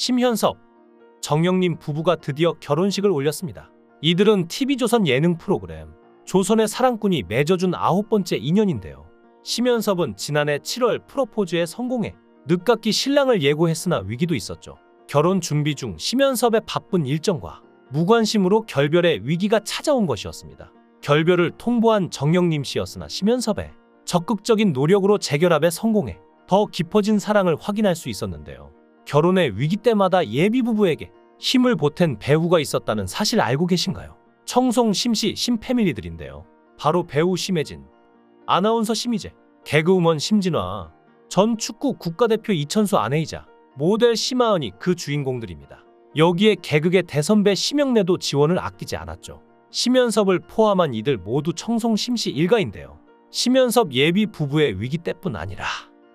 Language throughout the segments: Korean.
심현섭, 정영님 부부가 드디어 결혼식을 올렸습니다. 이들은 TV조선 예능 프로그램 조선의 사랑꾼이 맺어준 아홉 번째 인연인데요. 심현섭은 지난해 7월 프로포즈에 성공해 늦깎이 신랑을 예고했으나 위기도 있었죠. 결혼 준비 중 심현섭의 바쁜 일정과 무관심으로 결별의 위기가 찾아온 것이었습니다. 결별을 통보한 정영님 씨였으나 심현섭의 적극적인 노력으로 재결합에 성공해 더 깊어진 사랑을 확인할 수 있었는데요. 결혼의 위기 때마다 예비 부부에게 힘을 보탠 배우가 있었다는 사실 알고 계신가요? 청송 심씨 심패밀리들인데요. 바로 배우 심혜진, 아나운서 심희재, 개그우먼 심진화, 전 축구 국가대표 이천수 아내이자 모델 심하은이 그 주인공들입니다. 여기에 개그계 대선배 심영래도 지원을 아끼지 않았죠. 심연섭을 포함한 이들 모두 청송 심씨 일가인데요. 심연섭 예비 부부의 위기 때뿐 아니라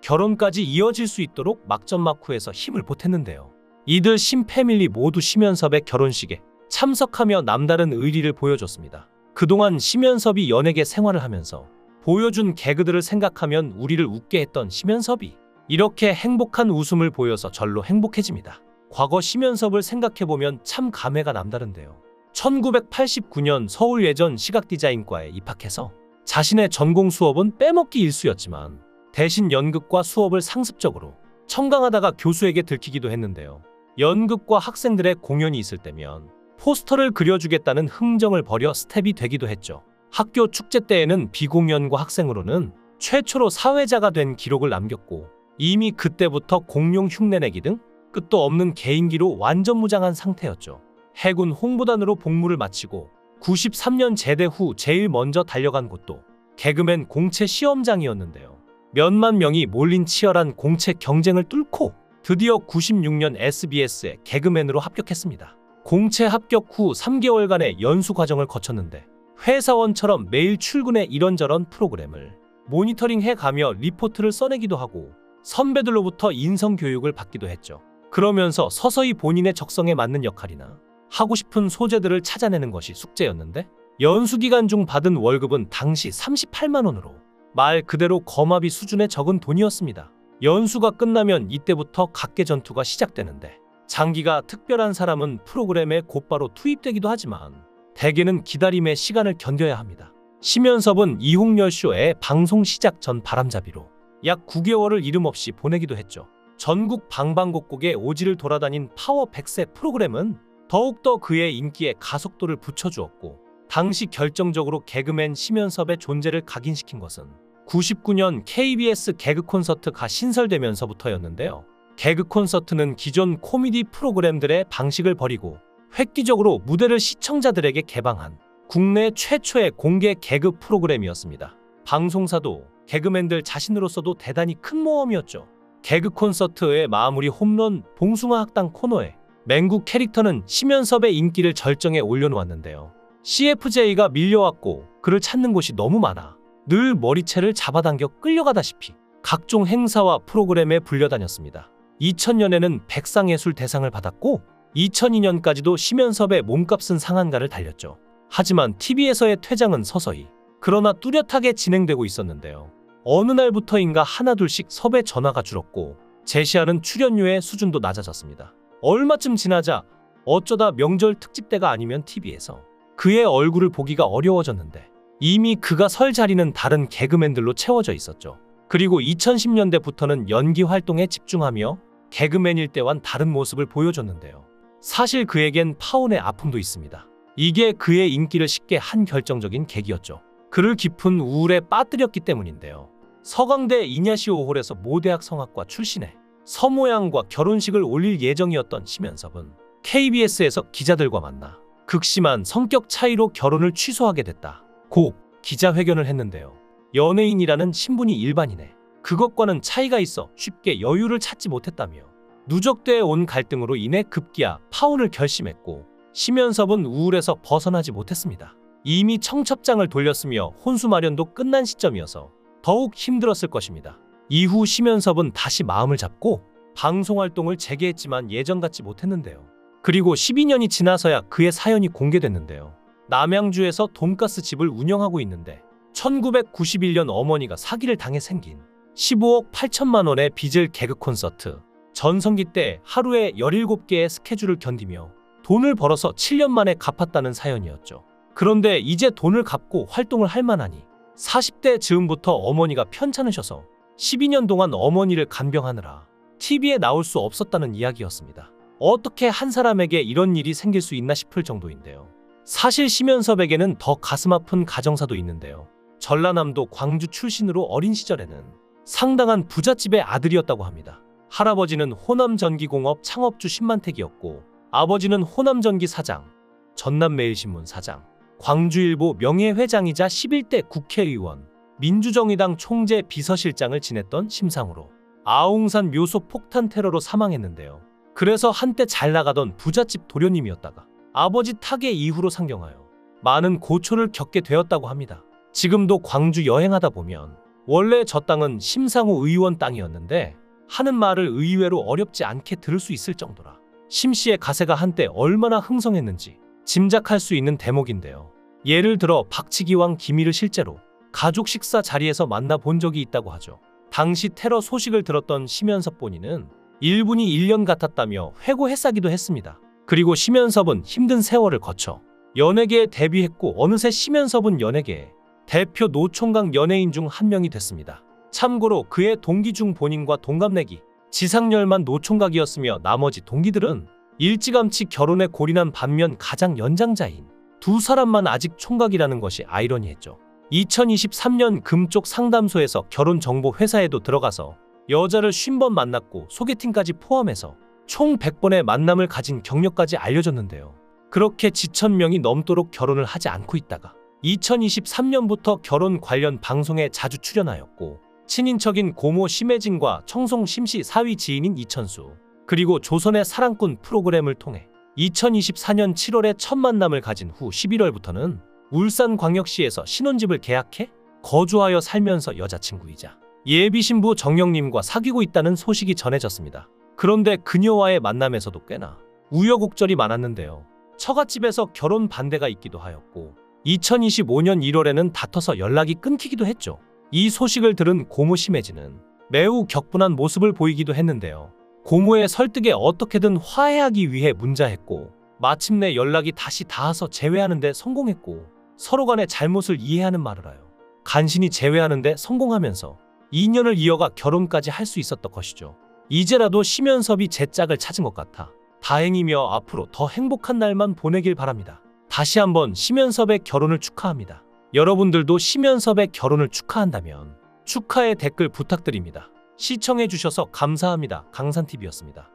결혼까지 이어질 수 있도록 막전막후에서 힘을 보탰는데요. 이들 심패밀리 모두 심연섭의 결혼식에 참석하며 남다른 의리를 보여줬습니다. 그동안 심연섭이 연예계 생활을 하면서 보여준 개그들을 생각하면 우리를 웃게 했던 심연섭이 이렇게 행복한 웃음을 보여서 절로 행복해집니다. 과거 심연섭을 생각해보면 참 감회가 남다른데요. 1989년 서울 예전 시각디자인과에 입학해서 자신의 전공 수업은 빼먹기 일수였지만 대신 연극과 수업을 상습적으로 청강하다가 교수에게 들키기도 했는데요. 연극과 학생들의 공연이 있을 때면 포스터를 그려주겠다는 흥정을 벌여 스텝이 되기도 했죠. 학교 축제 때에는 비공연과 학생으로는 최초로 사회자가 된 기록을 남겼고 이미 그때부터 공룡 흉내내기 등 끝도 없는 개인기로 완전 무장한 상태였죠. 해군 홍보단으로 복무를 마치고 93년 제대 후 제일 먼저 달려간 곳도 개그맨 공채 시험장이었는데요. 몇만 명이 몰린 치열한 공채 경쟁을 뚫고 드디어 96년 SBS에 개그맨으로 합격했습니다. 공채 합격 후 3개월간의 연수 과정을 거쳤는데 회사원처럼 매일 출근해 이런저런 프로그램을 모니터링해 가며 리포트를 써내기도 하고 선배들로부터 인성 교육을 받기도 했죠. 그러면서 서서히 본인의 적성에 맞는 역할이나 하고 싶은 소재들을 찾아내는 것이 숙제였는데 연수 기간 중 받은 월급은 당시 38만 원으로 말 그대로 거마비 수준의 적은 돈이었습니다. 연수가 끝나면 이때부터 각계 전투가 시작되는데 장기가 특별한 사람은 프로그램에 곧바로 투입되기도 하지만 대개는 기다림의 시간을 견뎌야 합니다. 심연섭은 이홍열쇼의 방송 시작 전 바람잡이로 약 9개월을 이름 없이 보내기도 했죠. 전국 방방곡곡에 오지를 돌아다닌 파워 100세 프로그램은 더욱더 그의 인기에 가속도를 붙여주었고 당시 결정적으로 개그맨 심연섭의 존재를 각인시킨 것은 99년 KBS 개그 콘서트가 신설되면서부터였는데요. 개그 콘서트는 기존 코미디 프로그램들의 방식을 버리고 획기적으로 무대를 시청자들에게 개방한 국내 최초의 공개 개그 프로그램이었습니다. 방송사도 개그맨들 자신으로서도 대단히 큰 모험이었죠. 개그 콘서트의 마무리 홈런 봉숭아 학당 코너에 맹구 캐릭터는 심연섭의 인기를 절정에 올려놓았는데요. CFJ가 밀려왔고 그를 찾는 곳이 너무 많아 늘 머리채를 잡아당겨 끌려가다시피 각종 행사와 프로그램에 불려다녔습니다. 2000년에는 백상예술 대상을 받았고 2002년까지도 심연섭의 몸값은 상한가를 달렸죠. 하지만 TV에서의 퇴장은 서서히 그러나 뚜렷하게 진행되고 있었는데요. 어느 날부터인가 하나둘씩 섭외 전화가 줄었고 제시하는 출연료의 수준도 낮아졌습니다. 얼마쯤 지나자 어쩌다 명절 특집 때가 아니면 TV에서 그의 얼굴을 보기가 어려워졌는데 이미 그가 설 자리는 다른 개그맨들로 채워져 있었죠. 그리고 2010년대부터는 연기 활동에 집중하며 개그맨일 때와는 다른 모습을 보여줬는데요. 사실 그에겐 파혼의 아픔도 있습니다. 이게 그의 인기를 쉽게 한 결정적인 계기였죠. 그를 깊은 우울에 빠뜨렸기 때문인데요. 서강대 이냐시 오 홀에서 모대학 성악과 출신해 서모양과 결혼식을 올릴 예정이었던 심연섭은 KBS에서 기자들과 만나 극심한 성격 차이로 결혼을 취소하게 됐다. 고 기자회견을 했는데요. 연예인이라는 신분이 일반인에 그것과는 차이가 있어 쉽게 여유를 찾지 못했다며 누적돼 온 갈등으로 인해 급기야 파혼을 결심했고 심연섭은 우울에서 벗어나지 못했습니다. 이미 청첩장을 돌렸으며 혼수 마련도 끝난 시점이어서 더욱 힘들었을 것입니다. 이후 심연섭은 다시 마음을 잡고 방송 활동을 재개했지만 예전 같지 못했는데요. 그리고 12년이 지나서야 그의 사연이 공개됐는데요. 남양주에서 돈가스 집을 운영하고 있는데 1991년 어머니가 사기를 당해 생긴 15억 8천만 원의 빚을 개그 콘서트 전성기 때 하루에 17개의 스케줄을 견디며 돈을 벌어서 7년 만에 갚았다는 사연이었죠. 그런데 이제 돈을 갚고 활동을 할 만하니 40대 즈음부터 어머니가 편찮으셔서 12년 동안 어머니를 간병하느라 TV에 나올 수 없었다는 이야기였습니다. 어떻게 한 사람에게 이런 일이 생길 수 있나 싶을 정도인데요. 사실 심연섭에게는 더 가슴 아픈 가정사도 있는데요. 전라남도 광주 출신으로 어린 시절에는 상당한 부잣집의 아들이었다고 합니다. 할아버지는 호남전기공업 창업주 신만택이었고 아버지는 호남전기 사장, 전남매일신문 사장, 광주일보 명예회장이자 11대 국회의원, 민주정의당 총재 비서실장을 지냈던 심상으로 아웅산 묘소 폭탄 테러로 사망했는데요. 그래서 한때 잘 나가던 부잣집 도련님이었다가 아버지 타계 이후로 상경하여 많은 고초를 겪게 되었다고 합니다. 지금도 광주 여행하다 보면 원래 저 땅은 심상우 의원 땅이었는데 하는 말을 의외로 어렵지 않게 들을 수 있을 정도라 심 씨의 가세가 한때 얼마나 흥성했는지 짐작할 수 있는 대목인데요. 예를 들어 박치기왕 기미를 실제로 가족 식사 자리에서 만나 본 적이 있다고 하죠. 당시 테러 소식을 들었던 심연섭 본인은 1분이 1년 같았다며 회고했사기도 했습니다. 그리고 심연섭은 힘든 세월을 거쳐 연예계에 데뷔했고 어느새 심연섭은 연예계의 대표 노총각 연예인 중 한 명이 됐습니다. 참고로 그의 동기 중 본인과 동갑내기 지상렬만 노총각이었으며 나머지 동기들은 일찌감치 결혼에 골인한 반면 가장 연장자인 두 사람만 아직 총각이라는 것이 아이러니했죠. 2023년 금쪽 상담소에서 결혼 정보 회사에도 들어가서 여자를 50번 만났고 소개팅까지 포함해서 총 100번의 만남을 가진 경력까지 알려졌는데요. 그렇게 지천 명이 넘도록 결혼을 하지 않고 있다가 2023년부터 결혼 관련 방송에 자주 출연하였고 친인척인 고모 심혜진과 청송 심씨 사위 지인인 이천수 그리고 조선의 사랑꾼 프로그램을 통해 2024년 7월에 첫 만남을 가진 후 11월부터는 울산광역시에서 신혼집을 계약해 거주하여 살면서 여자친구이자 예비 신부 정영님과 사귀고 있다는 소식이 전해졌습니다. 그런데 그녀와의 만남에서도 꽤나 우여곡절이 많았는데요. 처갓집에서 결혼 반대가 있기도 하였고 2025년 1월에는 다퉈서 연락이 끊기기도 했죠. 이 소식을 들은 고모 심혜진은 매우 격분한 모습을 보이기도 했는데요. 고모의 설득에 어떻게든 화해하기 위해 문자했고 마침내 연락이 다시 닿아서 재회하는데 성공했고 서로 간의 잘못을 이해하는 말을 하여 간신히 재회하는데 성공하면서 2년을 이어가 결혼까지 할 수 있었던 것이죠. 이제라도 심연섭이 제 짝을 찾은 것 같아 다행이며 앞으로 더 행복한 날만 보내길 바랍니다. 다시 한번 심연섭의 결혼을 축하합니다. 여러분들도 심연섭의 결혼을 축하한다면 축하의 댓글 부탁드립니다. 시청해주셔서 감사합니다. 강산TV였습니다.